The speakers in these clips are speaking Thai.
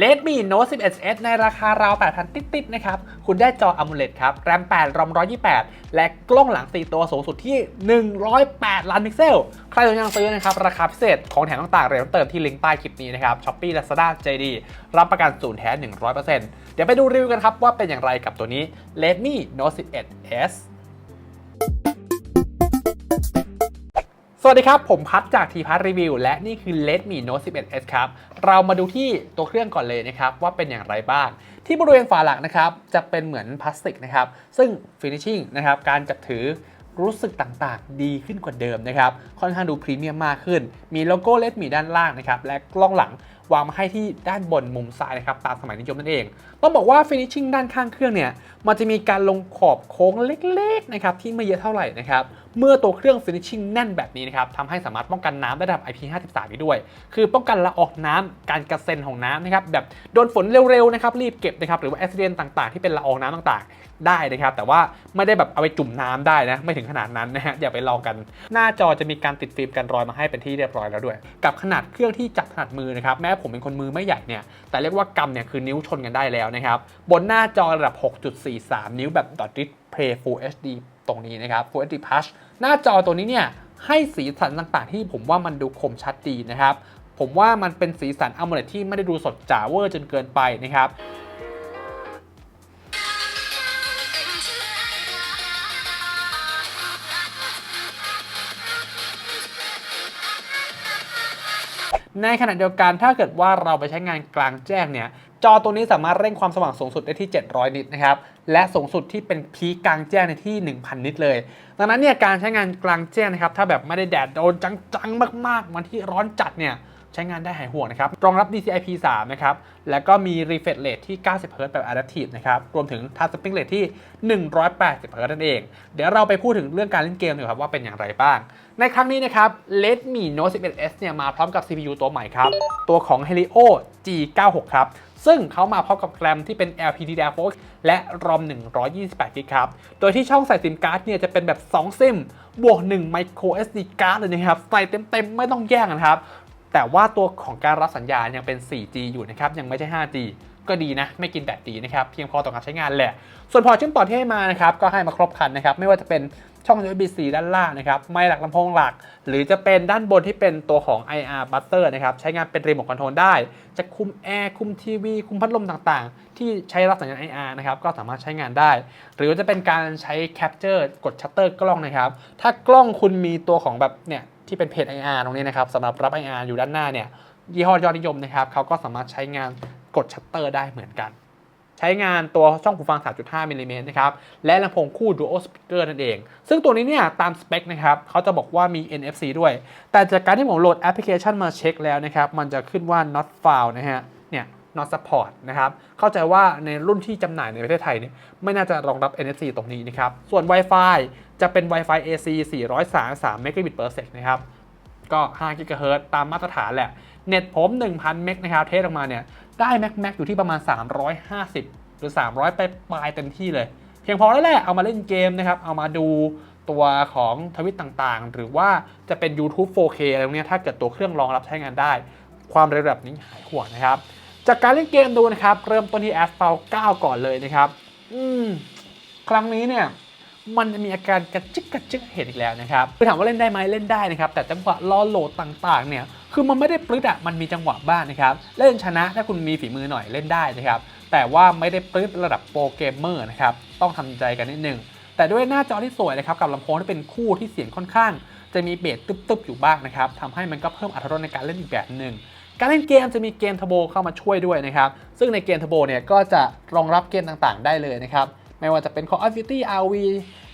Redmi Note 11s ในราคาราว 8,000 ติดๆ นะครับ คุณได้จอ AMOLED ครับ แรม 8 รอม 128 และกล้องหลัง 4 ตัวสูงสุดที่ 108 ล้านพิกเซล ใครสนใจซื้อนะครับ ราคาพิเศษของแถมต่างๆเรียนเติมที่ลิงก์ใต้คลิปนี้นะครับ Shopee Lazada JD รับประกันศูนย์แท้ 100%เดี๋ยวไปดูรีวิวกันครับว่าเป็นอย่างไรกับตัวนี้ Redmi Note 11s สวัสดีครับ ผมพัดจากทีพัทรีวิวและนี่คือ Redmi Note 11s ครับ เรามาดูที่ตัวเครื่องก่อนเลยนะครับ ว่าเป็นอย่างไรบ้าง ที่บริเวณฝาหลังนะครับ จะเป็นเหมือนพลาสติกนะครับ ซึ่ง finishing นะครับ การจับถือรู้สึกต่างๆ ดีขึ้นกว่าเดิมนะครับ ค่อนข้างดูพรีเมียมมากขึ้น มีโลโก้ Redmi ด้านล่างนะครับ และกล้องหลังวางมาให้ที่ด้านบนมุมซ้ายนะครับตามสมัยนิยมนั่นเอง ต้องบอกว่า finishing ด้านข้างเครื่องเนี่ยมันจะมีการลงขอบโค้งเล็กๆนะครับที่ไม่เยอะเท่าไหร่นะครับเมื่อตัวเครื่อง finishing แน่นแบบนี้นะครับทำให้สามารถป้องกันน้ำได้ระดับ IP53 ได้ด้วย คือป้องกันละออกน้ำการกระเซ็นของน้ำนะครับแบบโดนฝนเร็วๆนะครับรีบเก็บนะครับหรือว่าอุบิเหตุต่างๆ ที่เป็นละอองน้ำต่างๆ ได้นะครับแต่ว่าไม่ได้แบบเอาไปจุ่มน้ำได้นะไม่ถึงขนาดนั้นนะฮะอย่าไปลองกัน หน้าจอจะมีการติดฟิล์มกันรอยมาให้เป็นที่เรียบร้อยแล้วด้วย กับขนาดเครื่องที่จับถนัดมือนะครับแม้ผมเป็นคนมือไม่ใหญ่เนี่ยแต่เรียกว่ากำเนี่ยคือนิ้วชนกันได้แล้วนะครับ บนหน้าจอระดับ 6.43 นิ้วแบบ Dot Display Full HD ตรงนี้นะครับ Full HD Plus หน้าจอตัวนี้เนี่ยให้สีสันต่างๆ ที่ผมว่ามันดูคมชัดดีนะครับ ผมว่ามันเป็นสีสัน AMOLED ที่ไม่ได้ดูสดจ๋าเวอร์จนเกินไปนะครับ ในขณะเดียวกันถ้าเกิดว่าเราไปใช้งานกลางแจ้งเนี่ยจอตัวนี้สามารถเร่งความสว่างสูงสุดได้ที่ 700 นิตนะครับ และสูงสุดที่เป็นพีกกลางแจ้งในที่ 1,000 นิตเลย ดังนั้นเนี่ยการใช้งานกลางแจ้งนะครับ ถ้าแบบไม่ได้แดดโดนจังๆ มากๆ วันที่ร้อนจัดเนี่ย ใช้งานได้หายห่วงนะครับ รองรับ DCI-P3 นะครับ แล้วก็มี refresh rate ที่ 90 Hz แบบ adaptive นะครับ รวมถึง touch spring rate ที่ 180 Hz นั่นเอง เดี๋ยวเราไปพูดถึงเรื่องการเล่นเกมดีกว่าครับว่าเป็นอย่างไรบ้าง ในครั้งนี้นะครับ Redmi Note 11s เนี่ยมาพร้อมกับ CPU ตัวใหม่ครับ ตัวของ Helio G96 ครับซึ่งเขามาพร้อมกับแรมที่เป็น LPDDR4 และ ROM 128 g b ครับ โดยที่ช่องใส่ซิมการ์ดเนี่ยจะเป็นแบบ 2 ซิม บวก 1 micro SD card เลยนะครับ ใส่เต็มๆ ไม่ต้องแย่งนะครับ แต่ว่าตัวของการรับสัญญาณยังเป็น 4G อยู่นะครับ ยังไม่ใช่ 5G ก็ดีนะ ไม่กินแบตดีนะครับ เพียงพอต่อการใช้งานแหละ ส่วนพอเชื่อมต่อที่ให้มานะครับ ก็ให้มาครบครันนะครับ ไม่ว่าจะเป็นช่อง USB-C ด้านล่างนะครับ ไมค์หลักลำโพงหลัก หรือจะเป็นด้านบนที่เป็นตัวของ IR Buster นะครับ ใช้งานเป็นรีโมทคอนโทรลได้ จะคุมแอร์ คุมทีวี คุมพัดลมต่างๆ ที่ใช้รับสัญญาณ IR นะครับ ก็สามารถใช้งานได้ หรือจะเป็นการใช้ Capture กดชัตเตอร์กล้องนะครับ ถ้ากล้องคุณมีตัวของแบบเนี่ยที่เป็นเพจ IR ตรงนี้นะครับสำหรับรับ IR อยู่ด้านหน้าเนี่ยยี่ห้อยอดนิยมนะครับเขาก็สามารถใช้งานกดชัตเตอร์ได้เหมือนกัน ใช้งานตัวช่องหูฟัง 3.5 มิลลิเมตรนะครับและลำโพงคู่ Dual Speaker นั่นเอง ซึ่งตัวนี้เนี่ยตามสเปคนะครับเขาจะบอกว่ามี NFC ด้วย แต่จากการที่ผมโหลดแอปพลิเคชันมาเช็คแล้วนะครับมันจะขึ้นว่า not found นะฮะ not support นะครับ เข้าใจว่าในรุ่นที่จำหน่ายในประเทศไทยเนี่ยไม่น่าจะรองรับ NFC ตรงนี้นะครับ ส่วน Wi-Fi จะเป็น Wi-Fi AC 433 Mbps per sec นะครับ ก็ 5 GHz ตามมาตรฐานแหละ เน็ตผม 1,000 เมกนะครับ เทสออกมาเนี่ย ได้แม็กแม็กอยู่ที่ประมาณ 350 หรือ 300 ไปปลายเต็มที่เลย เพียงพอแล้วแหละ เอามาเล่นเกมนะครับ เอามาดูตัวของทวิตต่างๆ หรือว่าจะเป็น YouTube 4K อะไรพวกเนี้ยถ้าเกิดตัวเครื่องรองรับใช้งานได้ ความเร็วแบบนี้หายห่วงนะครับ จากการเล่นเกมดูนะครับ เริ่มต้นที่ Asphalt 9ก่อนเลยนะครับ อืม ครั้งนี้เนี่ยมันจะมีอาการกระจิกกระจิกเห็นอีกแล้วนะครับคือถามว่าเล่นได้ไหมเล่นได้นะครับ แต่จังหวะรอโหลดต่างๆ เนี่ยคือมันไม่ได้ปลื้ดอะมันมีจังหวะบ้างนะครับ เล่นชนะถ้าคุณมีฝีมือหน่อยเล่นได้นะครับ แต่ว่าไม่ได้ปลื้ดระดับโปรเกมเมอร์นะครับ ต้องทำใจกันนิดนึง แต่ด้วยหน้าจอที่สวยนะครับกับลำโพงที่เป็นคู่ที่เสียงค่อนข้าง จะมีเบสตึบๆอยู่บ้างนะครับทำให้มันก็เพิ่มอรรถรสในการเล่นอีกแบบหนึ่ง การเล่นเกมจะมีเกมเทโบเข้ามาช่วยด้วยนะครับ ซึ่งในเกมเทโบเนี่ยก็จะรองรับเกมต่างๆ ได้เลยนะครับ ไม่ว่าจะเป็น Call of Duty RV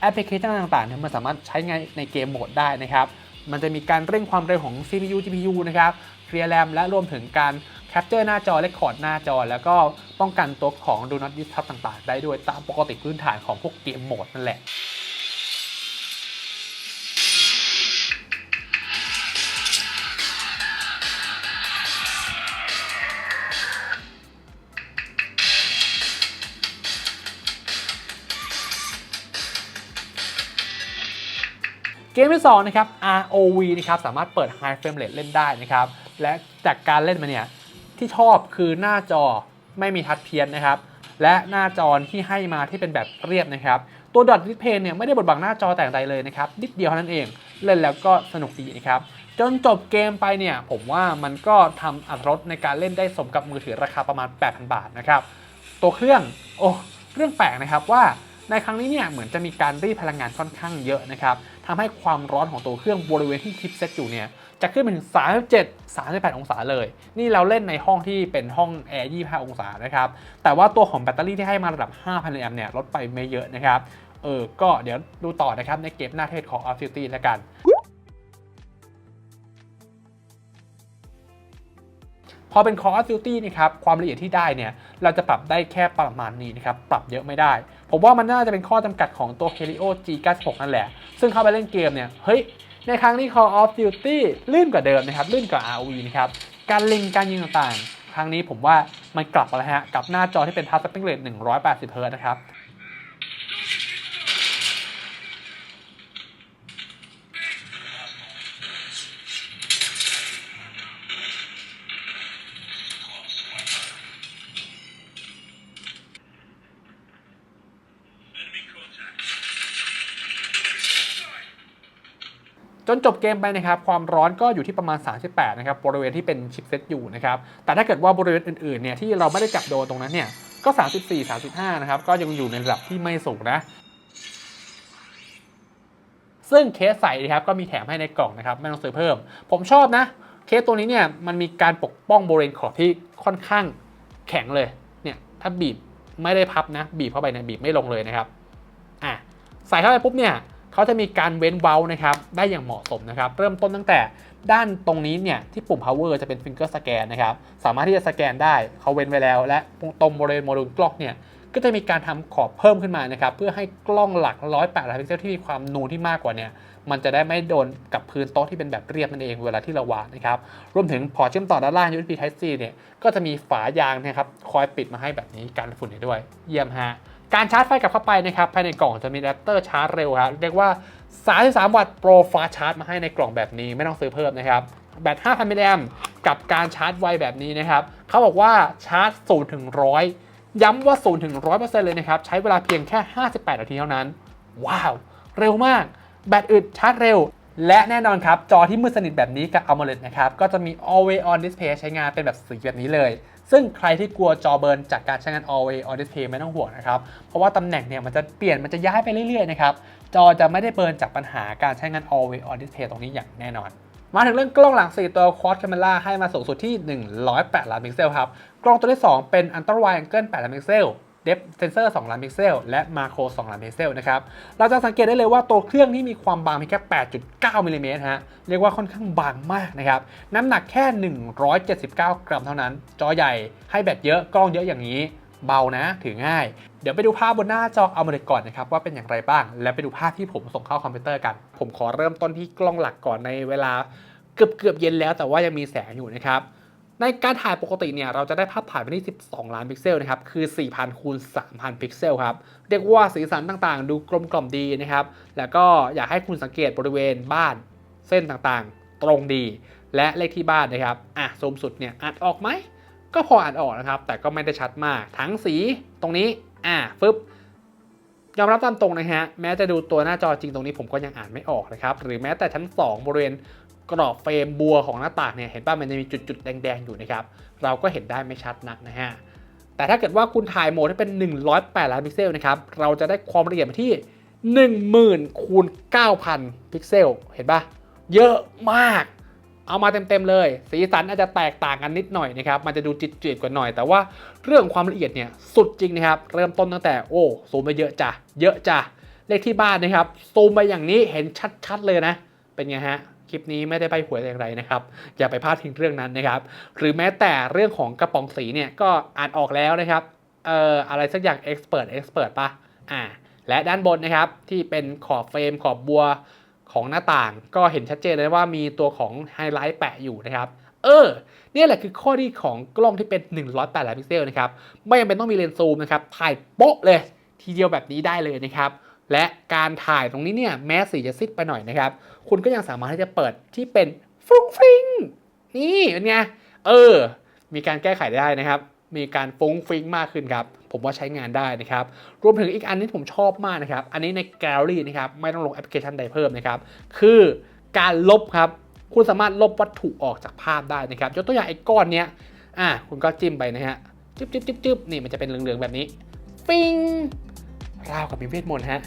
แอปพลิเคชันต่างๆเนี่ยมันสามารถใช้งานในเกมโหมดได้นะครับ มันจะมีการเร่งความเร็วของ CPU GPU นะครับเคลียร์แรมและรวมถึงการแคปเจอร์หน้าจอและคอร์ดหน้าจอ แล้วก็ป้องกันตัวของ Do Not Disturb ต่างๆ ได้ด้วยตามปกติพื้นฐานของพวกเกมโหมดนั่นแหละ เกมที่2นะครับ ROV นะครับสามารถเปิด High Frame Rate เล่นได้นะครับ และจากการเล่นมาเนี่ยที่ชอบคือหน้าจอไม่มีทัชเพียนนะครับ และหน้าจอที่ให้มาที่เป็นแบบเรียบนะครับ ตัวดอทดิสเพย์เนี่ยไม่ได้บดบังหน้าจอแต่งใดเลยนะครับ นิดเดียวเท่านั้นเอง เล่นแล้วก็สนุกดีนะครับ จนจบเกมไปเนี่ย ผมว่ามันก็ทำอัตรสในการเล่นได้สมกับมือถือราคาประมาณ 8,000 บาทนะครับ ตัวเครื่อง โอ้เรื่องแปลกนะครับว่า ในครั้งนี้เนี่ยเหมือนจะมีการรีดพลังงานค่อนข้างเยอะนะครับทำให้ความร้อนของตัวเครื่องบริเวณที่คลิปเซตอยู่เนี่ยจะขึ้นไปถึง 37 38 องศาเลย นี่เราเล่นในห้องที่เป็นห้องแอร์25 องศานะครับ แต่ว่าตัวของแบตเตอรี่ที่ให้มาระดับ 5,000 แอมป์เนี่ยลดไปไม่เยอะนะครับ เออ ก็เดี๋ยวดูต่อนะครับในเกมหน้าเทศของ a f t i t y แล้วกัน อเป็น Call of Duty นะครับความละเอียดที่ได้เนี่ยเราจะปรับได้แค่ประมาณนี้นะครับปรับเยอะไม่ได้ ผมว่ามันน่าจะเป็นข้อจำกัดของตัว Helio G96 นั่นแหละ ซึ่งเข้าไปเล่นเกมเนี่ยเฮ้ยในครั้งนี้ Call of Duty ลื่นกว่าเดิมนะครับลื่นกว่า ROV นะครับการเล็งการยิงต่างๆ ครั้งนี้ผมว่ามันกลับมาแล้วฮะกับหน้าจอที่เป็น Touch Aspect Ratio 180 Hz นะครับ จนจบเกมไปนะครับความร้อนก็อยู่ที่ประมาณ 38 นะครับบริเวณที่เป็นชิปเซตอยู่นะครับแต่ถ้าเกิดว่าบริเวณอื่นๆเนี่ยที่เราไม่ได้จับโดนตรงนั้นเนี่ยก็ 34 35 นะครับก็ยังอยู่ในระดับที่ไม่สูงนะซึ่งเคสใส่นะครับก็มีแถมให้ในกล่องนะครับไม่ต้องซื้อเพิ่ม ผมชอบนะ เคสตัวนี้เนี่ยมันมีการปกป้องบริเวณขอบที่ค่อนข้างแข็งเลยเนี่ยถ้าบีบไม่ได้พับนะ บีบเข้าไปเนี่ยบีบไม่ลงเลยนะครับอะใส่เข้าไปปุ๊บเนี่ย เขาจะมีการเว้นเว้านะครับได้อย่างเหมาะสมนะครับเริ่มต้นตั้งแต่ด้านตรงนี้เนี่ยที่ปุ่ม power จะเป็น finger scan นะครับสามารถที่จะสแกนได้เขาเว้นไว้แล้ว และตรงบริเวณโมดูลกล้องเนี่ยก็จะมีการทำขอบเพิ่มขึ้นมานะครับเพื่อให้กล้องหลัก108ล้านพิกเซลที่มีความนูนที่มากกว่าเนี่ยมันจะได้ไม่โดนกับพื้นโต๊ะที่เป็นแบบเรียบนั่นเองเวลาที่เราวางนะครับรวมถึงพอเชื่อมต่อด้านล่าง USB Type C เนี่ยก็จะมีฝายางนะครับคอยปิดมาให้แบบนี้กันฝุ่นได้ด้วย เยี่ยมฮะ การชาร์จไฟกลับเข้าไปนะครับภายในกล่องจะมีอะแดปเตอร์ชาร์จเร็วครับเรียกว่า 33 วัตต์โปรฟาชาร์จมาให้ในกล่องแบบนี้ไม่ต้องซื้อเพิ่มนะครับแบต 5,000 มิลลิแอมกับการชาร์จไวแบบนี้นะครับเขาบอกว่าชาร์จ0ถึง100 ย้ำว่า0ถึง100%เลยนะครับ ใช้เวลาเพียงแค่ 58 นาทีเท่านั้น ว้าว เร็วมาก แบตอึดชาร์จเร็ว และแน่นอนครับ จอที่มืดสนิทแบบนี้กับ AMOLED นะครับ ก็จะมี Always On Display ใช้งานเป็นแบบสีแบบนี้เลย ซึ่งใครที่กลัวจอเบิร์นจากการใช้งาน Always On Display ไม่ต้องห่วงนะครับ เพราะว่าตำแหน่งเนี่ยมันจะเปลี่ยนมันจะย้ายไปเรื่อยๆนะครับ จอจะไม่ได้เบิร์นจากปัญหาการใช้งาน Always On Display ตรงนี้อย่างแน่นอน มาถึงเรื่องกล้องหลัง 4 ตัว Quad Camera ให้มาสูงสุดที่ 108 ล้านพิกเซลครับ กล้องตัวที่ 2 เป็น Ultra Wide Angle 8 ล้านพิกเซล Depth Sensor 2 ล้านพิกเซล และ Macro 2 ล้านพิกเซลนะครับเราจะสังเกตได้เลยว่าตัวเครื่องที่มีความบางเพียงแค่ 8.9 มิลลิเมตรฮะเรียกว่าค่อนข้างบางมากนะครับน้ำหนักแค่ 179 กรัมเท่านั้น จอใหญ่ให้แบตเยอะกล้องเยอะอย่างนี้เบานะถือง่าย เดี๋ยวไปดูภาพบนหน้าจอ AMOLED ก่อนนะครับว่าเป็นอย่างไรบ้าง และไปดูภาพที่ผมส่งเข้าคอมพิวเตอร์กัน ผมขอเริ่มต้นที่กล้องหลักก่อนในเวลาเกือบเกือบเย็นแล้วแต่ว่ายังมีแสงอยู่นะครับ ในการถ่ายปกติเนี่ยเราจะได้ภาพถ่ายไปที่ 12 ล้านพิกเซลนะครับคือ 4,000คูณ3,000 พิกเซลครับเรียกว่าสีสันต่างๆ ดูกลมกล่อมดีนะครับแล้วก็อยากให้คุณสังเกตบริเวณบ้านเส้นต่างๆ ตรงดี และเลขที่บ้านนะครับอะซูมสุดเนี่ยอ่านออกไหมก็พออ่านออกนะครับ แต่ก็ไม่ได้ชัดมาก ทั้งสีตรงนี้ อะฟึบยอมรับตามตรงนะฮะ แม้จะดูตัวหน้าจอจริงตรงนี้ผมก็ยังอ่านไม่ออกนะครับ หรือแม้แต่ชั้น 2 บริเวณ กรอบเฟรมบัวของหน้าต่างเนี่ยเห็นป่ะมันจะมีจุดๆแดงๆอยู่นะครับเราก็เห็นได้ไม่ชัดนักนะฮะแต่ถ้าเกิดว่าคุณถ่ายโหมดให้เป็น 108 ล้านพิกเซลนะครับเราจะได้ความละเอียดมาที่ 10,000คูณ9,000 พิกเซล เห็นป่ะเยอะมาก เอามาเต็มๆเลย สีสันอาจจะแตกต่างกันนิดหน่อยนะครับ มันจะดูจืดกว่าหน่อย แต่ว่าเรื่องความละเอียดเนี่ยสุดจริงนะครับ เริ่มต้นตั้งแต่โอ้ซูมไปเยอะจ้ะ เยอะจ้ะ เลขที่บ้านนะครับซูมไปอย่างนี้เห็นชัดๆเลยนะ เป็นไงฮะ คลิปนี้ไม่ได้ใบหวยอย่างไรนะครับ อย่าไปพลาดทิ้งเรื่องนั้นนะครับ หรือแม้แต่เรื่องของกระป๋องสีเนี่ยก็อ่านออกแล้วนะครับ เอ่ออะไรสักอย่าง expert expert ปะอ่า และด้านบนนะครับที่เป็นขอบเฟรมขอบบัวของหน้าต่างก็เห็นชัดเจนเลยว่ามีตัวของไฮไลท์แปะอยู่นะครับเออเนี่ยแหละคือข้อดีของกล้องที่เป็น 108ล้านพิกเซลนะครับ ไม่จำเป็นต้องมีเลนส์ซูมนะครับ ถ่ายโป๊ะเลย ทีเดียวแบบนี้ได้เลยนะครับ และการถ่ายตรงนี้เนี่ยแม้สีจะซิดไปหน่อยนะครับ คุณก็ยังสามารถที่จะเปิดที่เป็นฟรุ้งฟริ้งนี่เป็นไงเออ มีการแก้ไขได้นะครับ มีการฟุ้งฟิ้งมากขึ้นครับ ผมว่าใช้งานได้นะครับ รวมถึงอีกอันที่ผมชอบมากนะครับ อันนี้ในแกลเลอรี่นะครับ ไม่ต้องลงแอปพลิเคชันใดเพิ่มนะครับ คือการลบครับ คุณสามารถลบวัตถุออกจากภาพได้นะครับ ยกตัวอย่างไอ้ก้อนเนี้ย อะคุณก็จิ้มไปนะฮะจึ๊บจึ๊บจึ๊บจึ๊บนี่มันจะเป็นเหลืองๆแบบนี้ฟิง ราวกับมีเวทมนต์ฮะ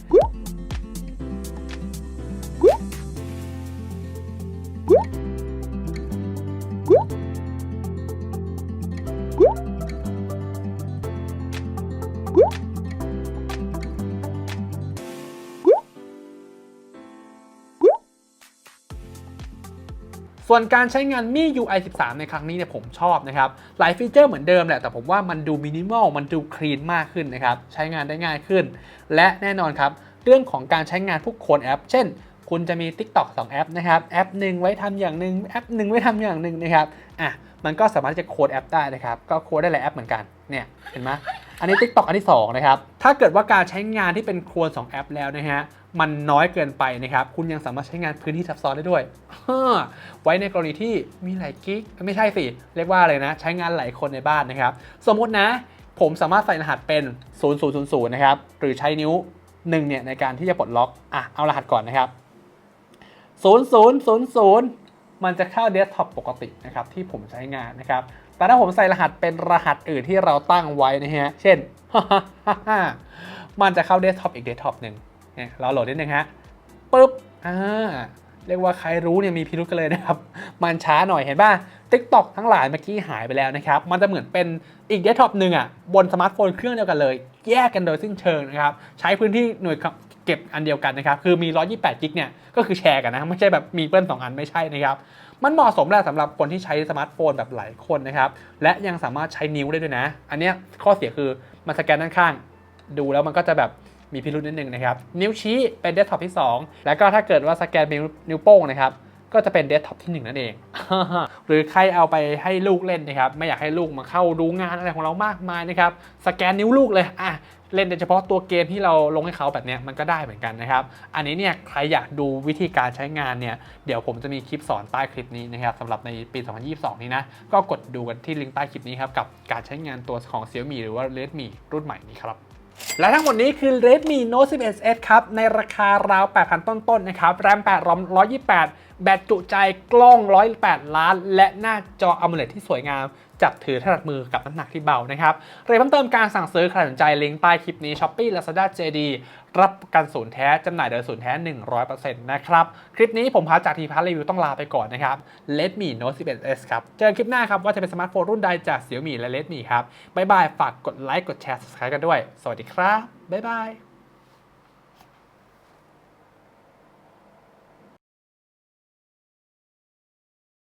ส่วนการใช้งานมี UI 13 ในครั้งนี้เนี่ยผมชอบนะครับ หลายฟีเจอร์เหมือนเดิมแหละ แต่ผมว่ามันดูมินิมอล มันดูคลีนมากขึ้นนะครับ ใช้งานได้ง่ายขึ้น และแน่นอนครับ เรื่องของการใช้งานพวกโค้ดแอป เช่น คุณจะมี TikTok 2 แอปนะครับ แอปหนึ่งไว้ทำอย่างหนึ่งแอปหนึ่งไว้ทำอย่างหนึ่งนะครับ อะ มันก็สามารถจะโคดแอปได้นะครับ ก็โคดได้หลายแอปเหมือนกัน เนี่ย เห็นไหม อันนี้ TikTok อันที่2นะครับ ถ้าเกิดว่าการใช้งานที่เป็นครน2แอปแล้วนะฮะ มันน้อยเกินไปนะครับ คุณยังสามารถใช้งานพื้นที่ซับซ้อนได้ด้วย ไว้ในกรณีที่มีหลายกิกไม่ใช่สิ เรียกว่าอะไรนะ ใช้งานหลายคนในบ้านนะครับ สมมุตินะ ผมสามารถใส่รหัสเป็น 0000 นะครับ หรือใช้นิ้ว1เนี่ยในการที่จะปลดล็อก อะ เอารหัสก่อนนะครับ 0000 มันจะเข้าเดสก์ท็อปปกตินะครับที่ผมใช้งานนะครับ แต่ถ้าผมใส่รหัสเป็นรหัสอื่นที่เราตั้งไว้นะฮะ เช่น มันจะเข้าเดสก์ท็อปอีกเดสก์ท็อปหนึ่งเนี่ยเราโหลดนิดนึงฮะปุ๊บ อ่า เรียกว่าใครรู้เนี่ยมีพิรุธกันเลยนะครับ มันช้าหน่อยเห็นป่ะ TikTok ทั้งหลายเมื่อกี้หายไปแล้วนะครับ มันจะเหมือนเป็นอีกเดสก์ท็อปหนึ่งอะบนสมาร์ทโฟนเครื่องเดียวกันเลย แยกกันโดยสิ้นเชิงนะครับ ใช้พื้นที่หน่วย ก็บอันเดียวกันนะครับ คือมี 128 กิกเนี่ย ก็คือแชร์กันนะ ไม่ใช่แบบมีเปิ้ลสองอันไม่ใช่นะครับ มันเหมาะสมแหละสำหรับคนที่ใช้สมาร์ทโฟนแบบหลายคนนะครับ และยังสามารถใช้นิ้วได้ด้วยนะ อันนี้ข้อเสียคือมันสแกนด้านข้าง ดูแล้วมันก็จะแบบมีพิรุษนิดนึงนะครับ นิ้วชี้เป็นเดสก์ท็อปที่ 2 แล้วก็ถ้าเกิดว่าสแกนเป็นนิ้วโป้งนะครับ ก็จะเป็นเดสก์ท็อปที่ 1 นั่นเอง หรือใครเอาไปให้ลูกเล่นนะครับ ไม่อยากให้ลูกมาเข้าดูงานอะไรของเรามากมายนะครับ สแกนนิ้วลูกเลยอะเล่นโดยเฉพาะตัวเกมที่เราลงให้เขาแบบนี้มันก็ได้เหมือนกันนะครับ อันนี้เนี่ยใครอยากดูวิธีการใช้งานเนี่ย เดี๋ยวผมจะมีคลิปสอนใต้คลิปนี้นะครับสำหรับในปี 2022 นี้นะ ก็กดดูกันที่ลิงก์ใต้คลิปนี้ครับกับการใช้งานตัวของ Xiaomi หรือว่า Redmi รุ่นใหม่นี้ครับ และทั้งหมดนี้คือ Redmi Note 11s ครับ ในราคาราว 8,000 ต้นๆนะครับ แรม 8 รอม 128 แบตจุใจกล้อง 108 ล้าน และหน้าจอ AMOLED ที่สวยงาม จับถือถนัดมือกับน้ำหนักที่เบานะครับเรียนเพิ่มเติมการสั่งซื้อใครสนใจลิงก์ใต้คลิปนี้ Shopee Lazada JD รับประกันศูนย์แท้จำหน่ายโดยศูนย์แท้ 100%นะครับ คลิปนี้ผมพาจากทีพัทรีวิวต้องลาไปก่อนนะครับ Redmi Note 11s ครับ เจอกันคลิปหน้าครับ ว่าจะเป็นสมาร์ทโฟนรุ่นใดจาก Xiaomi และ Redmi ครับ บ๊ายบาย ฝากกดไลค์ กดแชร์ subscribe กันด้วย สวัสดีครับ บ๊ายบาย